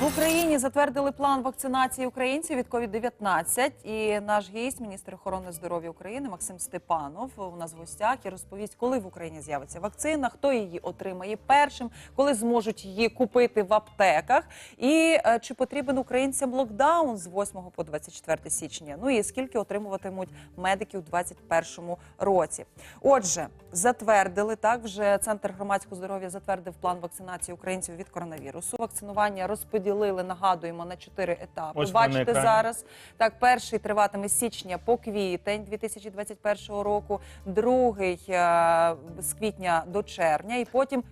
В Україні затвердили план вакцинації українців від COVID-19. І наш гість, міністр охорони здоров'я України Максим Степанов, у нас в гостях і розповість, коли в Україні з'явиться вакцина, хто її отримає першим, коли зможуть її купити в аптеках, і е, чи потрібен українцям локдаун з 8 по 24 січня. Ну і скільки отримуватимуть медики у 2021 році. Отже, затвердили так. Вже центр громадського здоров'я затвердив план вакцинації українців від коронавірусу. Вакцинування розподілили, нагадуємо, на чотири етапи. Ось Бачите зараз. Так, перший триватиме з січня по квітень 2021 року, другий е, з квітня до червня, і потім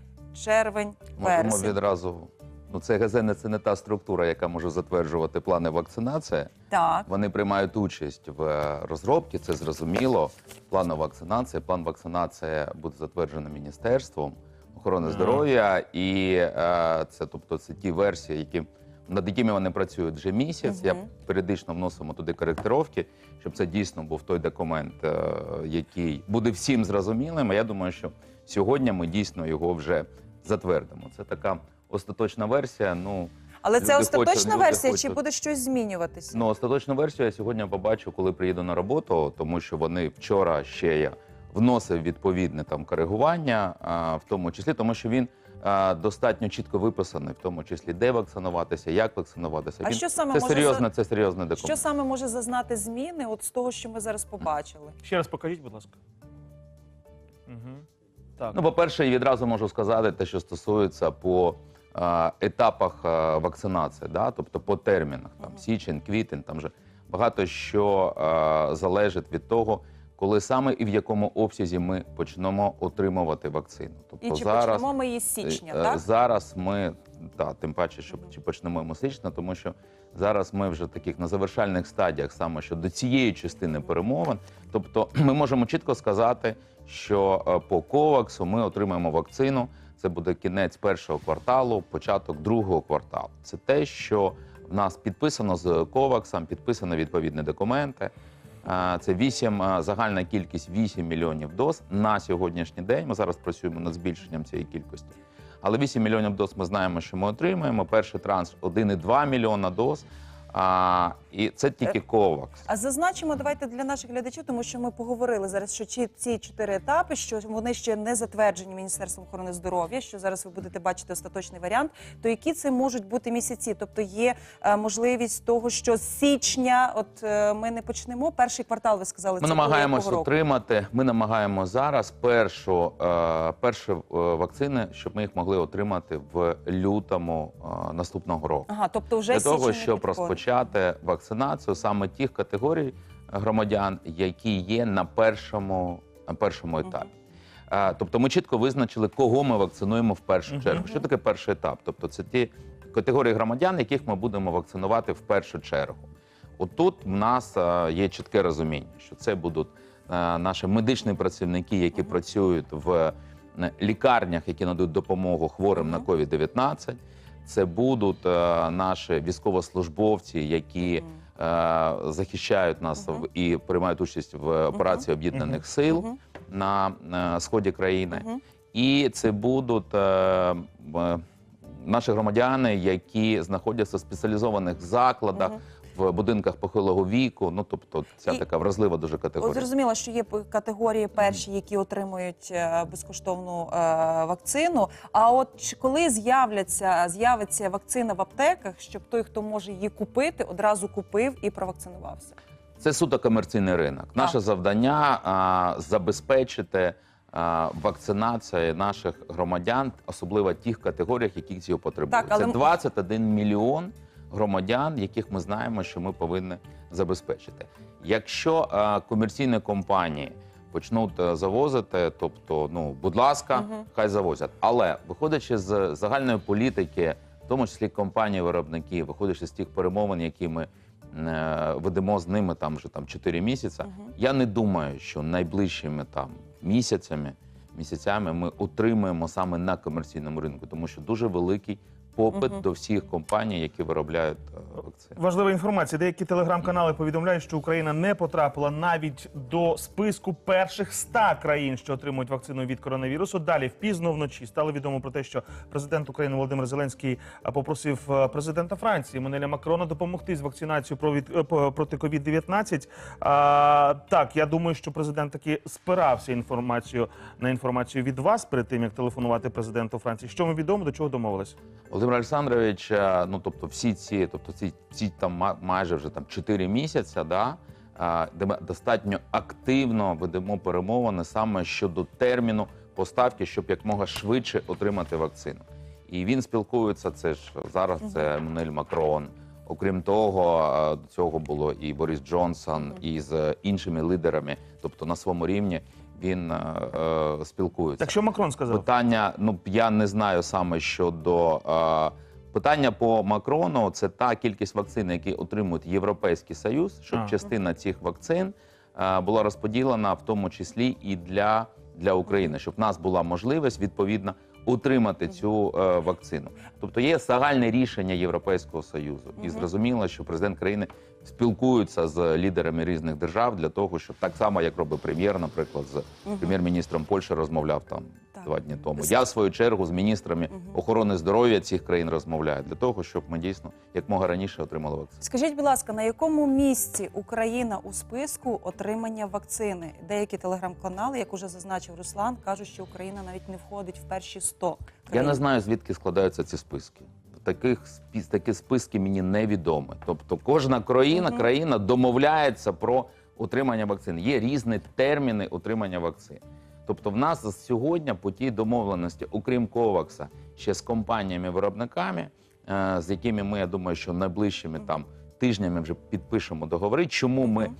червень, Можемо відразу. Ну, це ГЗН це не та структура, яка може затверджувати плани вакцинації. Так. Вони приймають участь в е, розробці, це зрозуміло. Плану вакцинації. План вакцинації буде затверджений міністерством охорони здоров'я, і е, це, тобто, це ті версії, які над якими вони працюють вже місяць. Я періодично вносимо туди коректировки, щоб це дійсно був той документ, е, який буде всім зрозумілим. А я думаю, що сьогодні ми дійсно його вже затвердимо. Це така остаточна версія. Ну Але це Люди остаточна хочуть, версія, чи буде щось змінюватися? Ну, остаточну версію я сьогодні побачу, коли приїду на роботу, тому що вони вчора ще я вносив відповідне там коригування, в тому числі, тому що він достатньо чітко виписаний, в тому числі де вакцинуватися, як вакцинуватися. А він, що саме це може серйозно, це серйозний документ. Що саме може зазнати зміни от з того, що ми зараз побачили? Ще раз покажіть, будь ласка. Угу. Так. Ну, по-перше, відразу можу сказати те, що стосується по е, етапах е, вакцинації, да? тобто по термінах, там Мгм. січень, квітень, там же багато що е, залежить від того, коли саме і в якому обсязі ми почнемо отримувати вакцину. Тобто І чи зараз, почнемо ми її з січня, е, так? зараз ми та, тим паче, що чи почнемо ми з січня, тому що зараз ми вже таких на завершальних стадіях саме щодо цієї частини перемовин. Тобто, ми можемо чітко сказати, що е, по коваксу ми отримаємо вакцину. Це буде кінець першого кварталу, початок другого кварталу. Це те, що в нас підписано з коваксом, підписано відповідні документи. Це 8, е, загальна кількість 8 мільйонів доз на сьогоднішній день. Ми зараз працюємо над збільшенням цієї кількості. Але 8 мільйонів доз ми знаємо, що ми отримаємо. Перший транш 1,2 мільйона доз. І це тільки ковакс. А зазначимо, давайте для наших глядачів, тому що ми поговорили зараз, що ці, ці чотири етапи, що вони ще не затверджені Міністерством охорони здоров'я, що зараз ви будете бачити остаточний варіант. То які це можуть бути місяці? Тобто є е, можливість того, що з січня, от е, ми не почнемо. Перший квартал, ви сказали, Ми року? отримати. Ми намагаємося зараз першу, е, перші е, вакцини, щоб ми їх могли отримати в лютому е, наступного року. Ага, тобто вже Для того, щоб підходить. розпочати вакцинацію саме тих категорій громадян, які є на першому, на першому етапі. Тобто ми чітко визначили, кого ми вакцинуємо в першу чергу. Що таке перший етап? Тобто це ті категорії громадян, яких ми будемо вакцинувати в першу чергу. Отут в нас є чітке розуміння, що це будуть наші медичні працівники, які працюють в е, лікарнях, які надають допомогу хворим на Мгм. COVID-19. Це будуть е, наші військовослужбовці, які е, захищають нас угу. і приймають участь в операції об'єднаних сил угу. на е, сході країни. угу. І це будуть наші громадяни, які знаходяться в спеціалізованих закладах, Мгм. В будинках похилого віку. Ну тобто, ця І- така вразлива дуже категорія. зрозуміло, що є категорії перші, які отримують е, безкоштовну е, вакцину. А от коли з'являться з'явиться вакцина в аптеках, щоб той, хто може її купити, одразу купив і провакцинувався? Це суто комерційний ринок. Наше завдання а, забезпечити а, вакцинацію наших громадян, особливо тих категоріях, які цього потребують. Так, але Це м- 21 мільйон громадян, яких ми знаємо, що ми повинні забезпечити. Якщо а, комерційні компанії почнуть е, завозити, тобто, ну будь ласка, Мгм. хай завозять. Але виходячи з загальної політики, в тому числі компанії виробники, виходячи з тих перемовин, які ми е, ведемо з ними там вже там 4 місяці. Мгм. Я не думаю, що найближчими там місяцями, місяцями ми отримаємо саме на комерційному ринку, тому що дуже великий попит Мгм. до всіх компаній, які виробляють е, вакцини. Важлива інформація. Деякі телеграм-канали повідомляють, що Україна не потрапила навіть до списку перших 100 країн, що отримують вакцину від коронавірусу. Далі впізно вночі стало відомо про те, що президент України Володимир Зеленський попросив е, президента Франції Манеля Макрона допомогти з вакцинацією про від е, по- проти COVID-19. А, так, я думаю, що президент таки спирався інформацію на інформацію від вас перед тим, як телефонувати президенту Франції. Що ми відомо, до чого домовились? Володимир Олександрович, е, ну тобто всі ці, тобто ці, ці там майже вже там 4 місяці, да, е, де ми достатньо активно ведемо перемовини саме щодо терміну поставки, щоб якмога швидше отримати вакцину. І він спілкується. Це ж зараз це Еммануель Макрон. Окрім того, е, до цього було і Борис Джонсон, і з іншими лідерами, тобто на своєму рівні він е, е, спілкується. Так що Макрон сказав? Питання, ну я не знаю саме щодо е, питання по Макрону. Це та кількість вакцин, які отримують Європейський Союз, щоб А. частина цих вакцин е, була розподілена, в тому числі і для, для України, щоб в нас була можливість відповідно утримати цю е, вакцину. Тобто є загальне рішення Європейського союзу, і зрозуміло, що президент країни спілкується з лідерами різних держав для того, щоб так само, як робить прем'єр, наприклад, з прем'єр-міністром Польщі розмовляв там Так. два дні тому. Я в свою чергу з міністрами охорони здоров'я цих країн розмовляю для того, щоб ми дійсно якмога раніше отримали вакцину. Скажіть, будь ласка, на якому місці Україна у списку отримання вакцини? Деякі телеграм-канали, як уже зазначив Руслан, кажуть, що Україна навіть не входить в перші 100 Я не знаю, звідки складаються ці списки. Таких такі списки мені невідомі. Тобто, кожна країна, країна домовляється про отримання вакцин. Є різні терміни отримання вакцин. Тобто, в нас сьогодні по тій домовленості, окрім Ковакса, ще з компаніями-виробниками, е, з якими ми, я думаю, що найближчими там тижнями вже підпишемо договори. Чому ми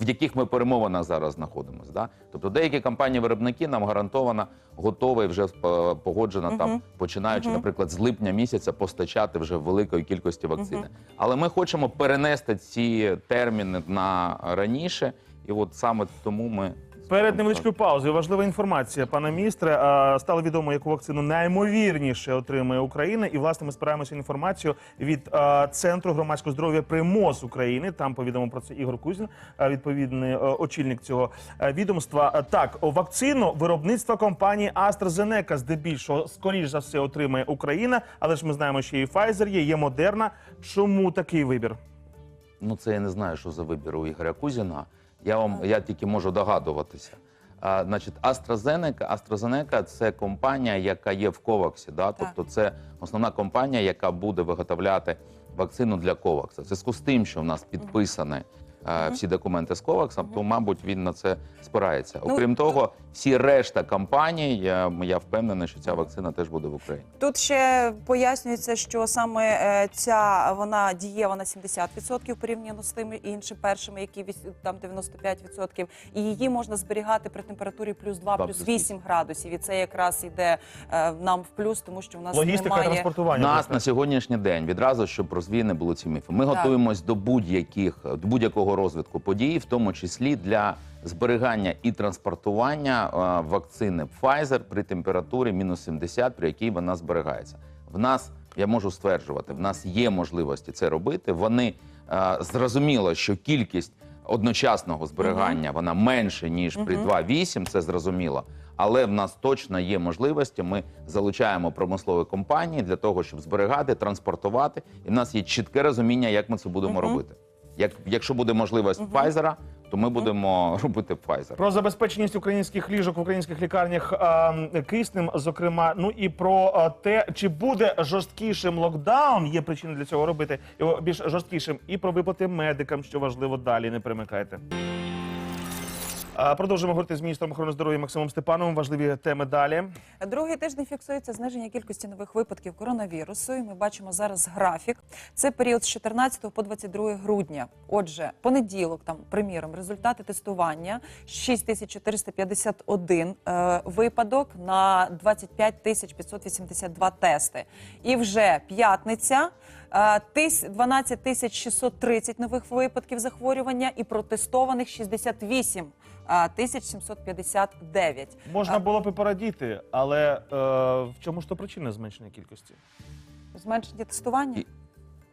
в яких ми перемовинах зараз знаходимося. Да? Тобто деякі компанії-виробники нам гарантовано готові вже е, погоджено угу. там, починаючи, угу. наприклад, з липня місяця постачати вже великої кількості вакцини. Угу. Але ми хочемо перенести ці терміни на раніше, і от саме тому ми Перед невеличкою паузою важлива інформація, пане міністре. Стало відомо, яку вакцину найімовірніше отримає Україна. І власне ми спираємося інформацію від центру громадського здоров'я при МОЗ України. Там повідомив про це Ігор Кузін, відповідний очільник цього відомства. Так, вакцину виробництва компанії AstraZeneca здебільшого скоріш за все отримає Україна, але ж ми знаємо, що і Pfizer є, є Moderna. Чому такий вибір? Ну, це я не знаю, що за вибір у Ігоря Кузіна. Я вам я тільки можу догадуватися. А, значить, AstraZeneca, AstraZeneca – це компанія, яка є в Коваксі. Да? Тобто, це основна компанія, яка буде виготовляти вакцину для Ковакса. В зв'язку з тим, що в нас підписані е, всі документи з Коваксом, то, мабуть, він на це спирається. Ну, Окрім того, всі решта компаній, я, я впевнений, що ця вакцина теж буде в Україні. Тут ще пояснюється, що саме е, ця вона дієва на 70% порівняно з тими іншими першими, які віс- там 95%. І її можна зберігати при температурі плюс 2, Два, плюс плюс 8 градусів. І це якраз йде е, нам в плюс, тому що в нас Логістика немає транспортування. нас на сьогоднішній день відразу, щоб розвіяні були ці міфи. Ми Так. готуємось до будь-яких до будь-якого розвитку подій, в тому числі для зберігання і транспортування е, вакцини Pfizer при температурі мінус 70, при якій вона зберігається. В нас я можу стверджувати, в нас є можливості це робити. Вони е, зрозуміло, що кількість одночасного зберігання вона менше ніж при Мгм. 2,8, це зрозуміло. Але в нас точно є можливості. Ми залучаємо промислові компанії для того, щоб зберігати, транспортувати. І в нас є чітке розуміння, як ми це будемо робити. Як, якщо буде можливість Мгм. Pfizer, то ми будемо робити Pfizer. Про забезпеченість українських ліжок в українських лікарнях е, киснем, зокрема, ну і про е, те, чи буде жорсткішим локдаун, є причини для цього робити його більш жорсткішим, і про виплати медикам, що важливо далі. Не примикайте. Продовжуємо говорити з міністром охорони здоров'я Максимом Степановим. Важливі теми далі. Другий тиждень фіксується зниження кількості нових випадків коронавірусу. І ми бачимо зараз графік. Це період з 14 по 22 грудня. Отже, понеділок, там, приміром, результати тестування 6451 е, випадок на 25 тисяч 582 тести. І вже п'ятниця. е, тис- 12 тисяч 630 нових випадків захворювання і протестованих 68 а, 1759. Можна було б і порадіти, але е, в чому ж то причина зменшення кількості? Зменшення тестування? І-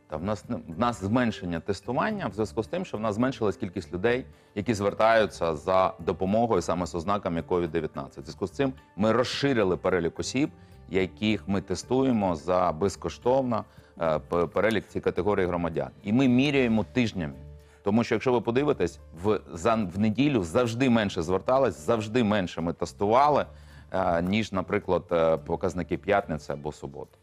Та в нас не- в нас зменшення тестування в зв'язку з тим, що в нас зменшилась кількість людей, які звертаються за допомогою саме з ознаками COVID-19. В зв'язку з цим ми розширили перелік осіб, яких ми тестуємо за безкоштовно е, п- перелік цієї категорії громадян. І ми міряємо тижнями. Тому що якщо ви подивитесь, в, за, в неділю завжди менше звертались, завжди менше ми тестували, е, ніж, наприклад, е, показники п'ятниці або суботи.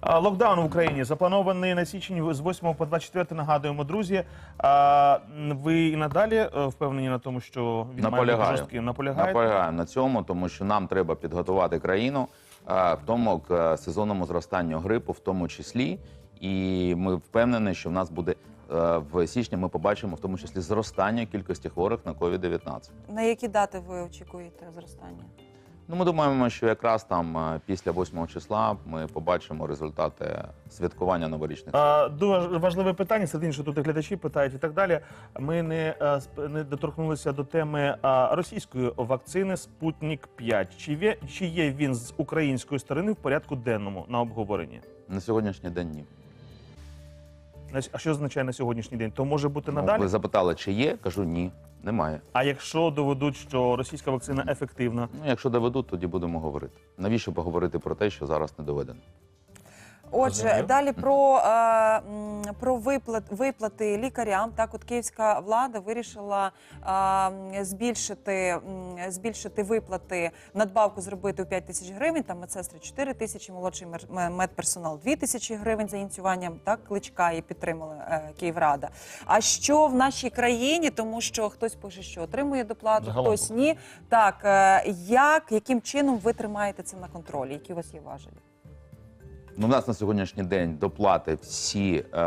А, Локдаун в Україні запланований на січень з 8 по 24, нагадуємо, друзі. А, ви і надалі е, впевнені на тому, що він має бути Наполягаю. жорстким? Наполягаєте? Наполягаємо на цьому, тому що нам треба підготувати країну е, в тому к сезонному зростанню грипу, в тому числі. І ми впевнені, що в нас буде в січні. Ми побачимо в тому числі зростання кількості хворих на COVID-19. На які дати ви очікуєте зростання? Ну, ми думаємо, що якраз там е, після 8 числа ми побачимо результати святкування новорічних. А, Дуже важливе питання, серед іншого тут і глядачі питають і так далі. Ми не, е, сп- не доторкнулися до теми російської вакцини Спутник 5. Чи є, чи є він з української сторони в порядку денному на обговоренні? На сьогоднішній день ні. А що означає на сьогоднішній день? То може бути Ну, надалі? ви запитали, чи є? Кажу ні, немає. А якщо доведуть, що російська вакцина ефективна, Ну, якщо доведуть, тоді будемо говорити. Навіщо поговорити про те, що зараз не доведено? Отже, Розумію. далі про, е, м, про виплат, виплати лікарям. Так, от київська влада вирішила е, збільшити, м, збільшити виплати, надбавку зробити у 5 тисяч гривень, там медсестри 4 тисячі, молодший мер- ме- медперсонал 2 тисячі гривень за ініціюванням так, кличка і підтримала е, Київрада. А що в нашій країні, тому що хтось пише, що отримує доплату, Загалом. хтось ні. Так, е, як, яким чином ви тримаєте це на контролі? Які у вас є важелі? Ну, у нас на сьогоднішній день доплати всі, е,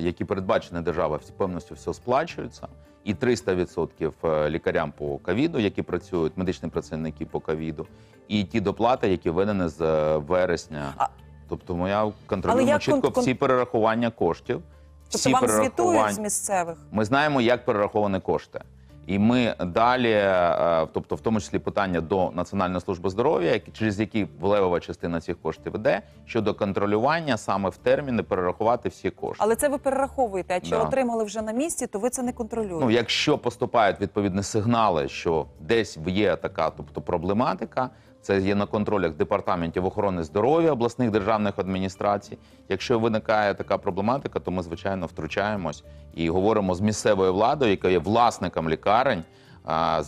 які передбачені держава, всі повністю все сплачуються. І 300% е, лікарям по ковіду, які працюють, медичні працівники по ковіду, і ті доплати, які введені з е, вересня. А- Тобто, моя контролюємо чітко кон- кон- всі перерахування коштів. Тобто всі вам звітують з місцевих? Ми знаємо, як перераховані кошти. І ми далі, е, тобто в тому числі питання до Національної служби здоров'я, через які влевова частина цих коштів йде, щодо контролювання саме в терміни перерахувати всі кошти. Але це ви перераховуєте. А чи Да. отримали вже на місці, то ви це не контролюєте. Ну, якщо поступають відповідні сигнали, що десь є така, тобто проблематика, це є на контролях департаментів охорони здоров'я обласних державних адміністрацій. Якщо виникає така проблематика, то ми звичайно втручаємось і говоримо з місцевою владою, яка є власником лікарень, а,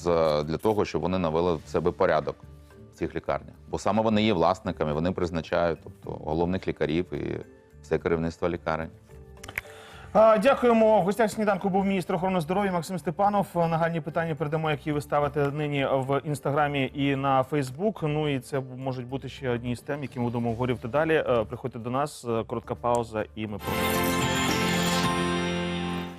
для того, щоб вони навели в себе порядок в цих лікарнях. Бо саме вони є власниками, вони призначають, тобто головних лікарів і все керівництво лікарень. Дякуємо. В гостях сніданку був міністр охорони здоров'я Максим Степанов. Нагальні питання передамо, які ви ставите нині в інстаграмі і на Фейсбук. Ну і це можуть бути ще одні з тем, які ми будемо говорити далі. Е, Приходьте до нас. Е, Коротка пауза, і ми продовжуємо.